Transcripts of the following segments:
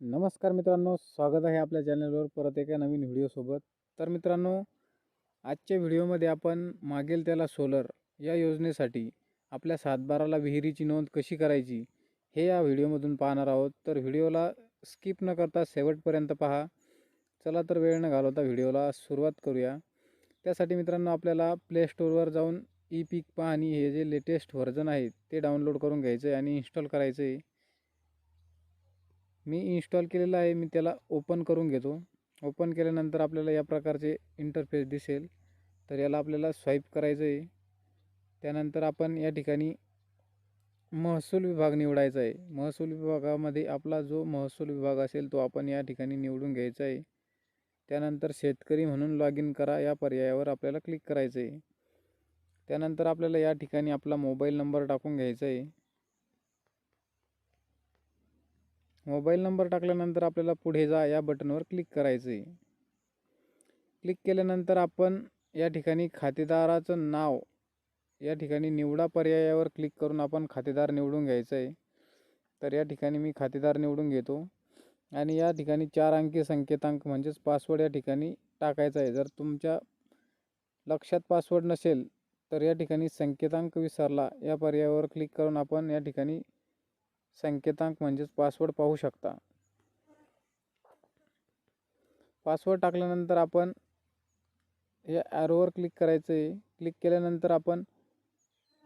नमस्कार मित्रांनो स्वागत आहे आपल्या चॅनलवर परत एका नवीन व्हिडिओसोबत. तर मित्रांनो आजच्या व्हिडिओमध्ये आपण मागेल त्याला सोलर या योजनेसाठी आपल्या सातबाराला विहिरीची नोंद कशी करायची हे या व्हिडिओमधून पाहणार आहोत. तर व्हिडिओला स्किप न करता शेवटपर्यंत पहा. चला तर वेळ न घालवता व्हिडिओला सुरुवात करूया. त्यासाठी मित्रांनो आपल्याला प्ले स्टोअरवर जाऊन ई पीक पाहणी हे जे लेटेस्ट व्हर्जन आहे ते डाउनलोड करून घ्यायचं आहे आणि इन्स्टॉल करायचं आहे मी इन्स्टॉल केलेलं आहे मी त्याला ओपन करून घेतो. ओपन केल्यानंतर आपल्याला या प्रकारचे इंटरफेस दिसेल. तर याला आपल्याला स्वाईप करायचं आहे त्यानंतर आपण या ठिकाणी महसूल विभाग निवडायचा आहे महसूल विभागामध्ये आपला जो महसूल विभाग असेल तो आपण या ठिकाणी निवडून घ्यायचा आहे त्यानंतर शेतकरी म्हणून लॉग इन करा या पर्यायावर आपल्याला क्लिक करायचं आहे त्यानंतर आपल्याला या ठिकाणी आपला मोबाईल नंबर टाकून घ्यायचा आहे मोबाईल नंबर टाकल्यानंतर आपल्याला पुढे जा या बटनवर क्लिक करायचं आहे. क्लिक केल्यानंतर आपण या ठिकाणी खातेदाराचं नाव या ठिकाणी निवडा पर्यायावर क्लिक करून आपण खातेदार निवडून घ्यायचं आहे. तर या ठिकाणी मी खातेदार निवडून घेतो. आणि या ठिकाणी चार अंकी संकेतांक म्हणजेच पासवर्ड या ठिकाणी टाकायचा आहे. जर तुमच्या लक्षात पासवर्ड नसेल तर या ठिकाणी संकेतांक विसरला या पर्यायावर क्लिक करून आपण या ठिकाणी संकेतांक म्हणजेच पासवर्ड पाहू शकता. पासवर्ड टाकल्यानंतर आपण या ॲरोवर क्लिक करायचं. आहे क्लिक केल्यानंतर आपण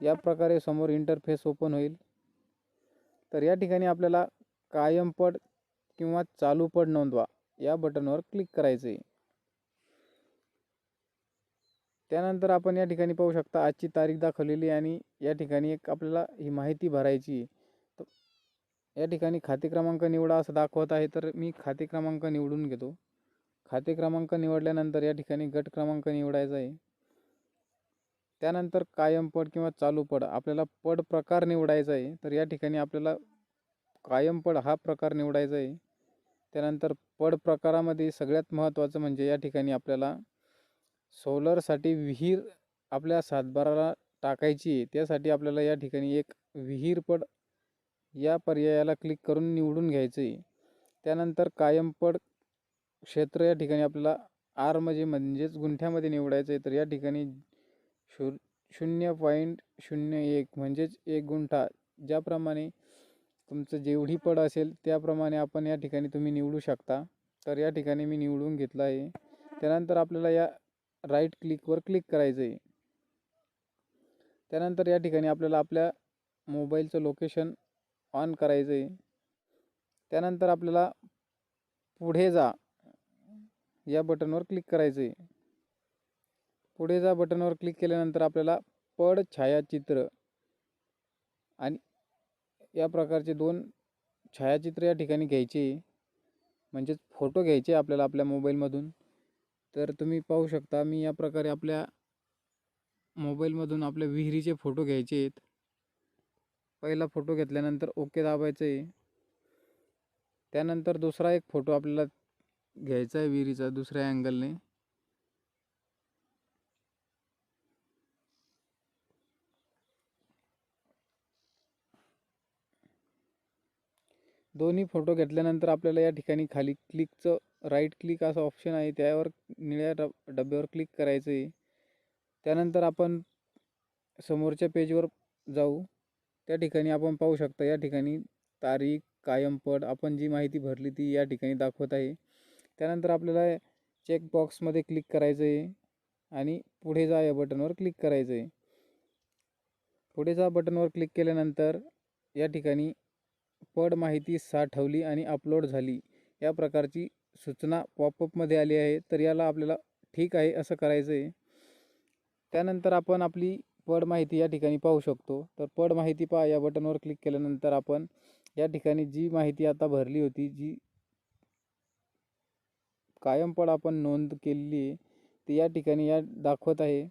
या प्रकारे समोर इंटरफेस ओपन होईल. तर या ठिकाणी आपल्याला कायमपड किंवा चालूपड नोंदवा. या बटनवर क्लिक करायचं. आहे त्यानंतर आपण या ठिकाणी पाहू शकता आजची तारीख दाखवलेली आणि या ठिकाणी एक आपल्याला ही माहिती भरायची. आहे या ठिकाणी खाते क्रमांक निवडा असं दाखवत आहे तर मी खाते क्रमांक निवडून घेतो. खाते क्रमांक निवडल्यानंतर या ठिकाणी गट क्रमांक निवडायचा आहे. त्यानंतर कायम पड किंवा चालू पड आपल्याला पड प्रकार निवडायचा आहे तर या ठिकाणी आपल्याला कायम पड हा प्रकार निवडायचा आहे. त्यानंतर पड प्रकारामध्ये सगळ्यात महत्त्वाचं म्हणजे या ठिकाणी आपल्याला सोलरसाठी विहीर आपल्या सातबाराला टाकायची आहे. त्यासाठी आपल्याला या ठिकाणी एक विहीर पड या पर्यायाला क्लिक करून निवडून घ्यायचं आहे त्यानंतर कायमपड क्षेत्र या ठिकाणी आपल्याला आर म्हणजे म्हणजेच गुंठ्यामध्ये निवडायचं आहे तर या ठिकाणी शू शून्य पॉईंट शून्य एक म्हणजेच एक गुंठा. ज्याप्रमाणे तुमचं जेवढी पड असेल त्याप्रमाणे आपण या ठिकाणी तुम्ही निवडू शकता. तर या ठिकाणी मी निवडून घेतलं आहे. त्यानंतर आपल्याला या राईट क्लिकवर क्लिक करायचं आहे त्यानंतर या ठिकाणी आपल्याला आपल्या मोबाईलचं लोकेशन ऑन करायचं आहे त्यानंतर आपल्याला पुढे जा. या बटनवर क्लिक करायचं आहे पुढे जा बटनवर क्लिक केल्यानंतर आपल्याला पड छायाचित्र आणि या प्रकारचे दोन छायाचित्र या ठिकाणी घ्यायचे. म्हणजेच फोटो घ्यायचे आपल्याला आपल्या मोबाईलमधून. तर तुम्ही पाहू शकता मी या प्रकारे आपल्या मोबाईलमधून आपल्या विहिरीचे फोटो घ्यायचे आहेत पहिला फोटो घेतल्यानंतर ओके दाबायचं आहे. त्यानंतर दुसरा एक फोटो आपल्याला घ्यायचा आहे विहिरीचा दुसऱ्या अँगलने दोन्ही फोटो घेतल्यानंतर आपल्याला या ठिकाणी खाली क्लिकचं राईट क्लिक असं ऑप्शन आहे त्यावर निळ्या डब डब्यावर क्लिक करायचं आहे. त्यानंतर आपण समोरच्या पेजवर जाऊ. त्या ठिकाणी आपण पाहू शकता या ठिकाणी तारीख कायमपट आपण जी माहिती भरली ती या ठिकाणी दाखवत आहे. त्यानंतर आपल्याला चेकबॉक्समध्ये क्लिक करायचं आहे आणि पुढे जा या बटनवर क्लिक करायचं आहे पुढे जा बटनवर क्लिक केल्यानंतर या ठिकाणी पड माहिती साठवली आणि अपलोड झाली. या प्रकारची सूचना पॉपअपमध्ये आली आहे तर याला आपल्याला ठीक आहे असं करायचं आहे त्यानंतर आपण आपली पड माहिती या ठिकाणी पाहू शकतो. तर पड माहिती पहा या बटनवर क्लिक केल्यानंतर आपण या ठिकाणी जी माहिती आता भरली होती जी कायम पड आपण नोंद केलेली आहे ती या ठिकाणी या दाखवत आहे.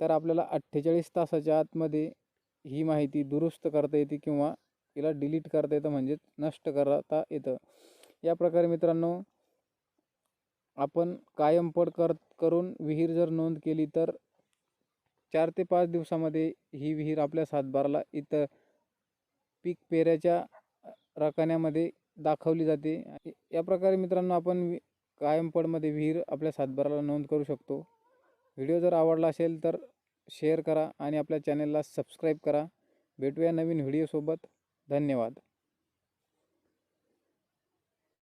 तर आपल्याला अठ्ठेचाळीस तासाच्या आतमध्ये ही माहिती दुरुस्त करता येते किंवा तिला डिलीट करता येतं म्हणजेच नष्ट करता येतं. या प्रकारे मित्रांनो आपण कायम पड कर करून विहीर जर नोंद केली तर चार ते पाच दिवसामध्ये ही विहीर आपल्या सातबाराला इथं पीक पेऱ्याच्या रकान्यामध्ये दाखवली जाते. या प्रकारे मित्रांनो आपण वि विहीर आपल्या सातबाराला नोंद करू शकतो. व्हिडिओ जर आवडला असेल तर शेअर करा आणि आपल्या चॅनलला सबस्क्राईब करा. भेटूया नवीन व्हिडिओसोबत. धन्यवाद.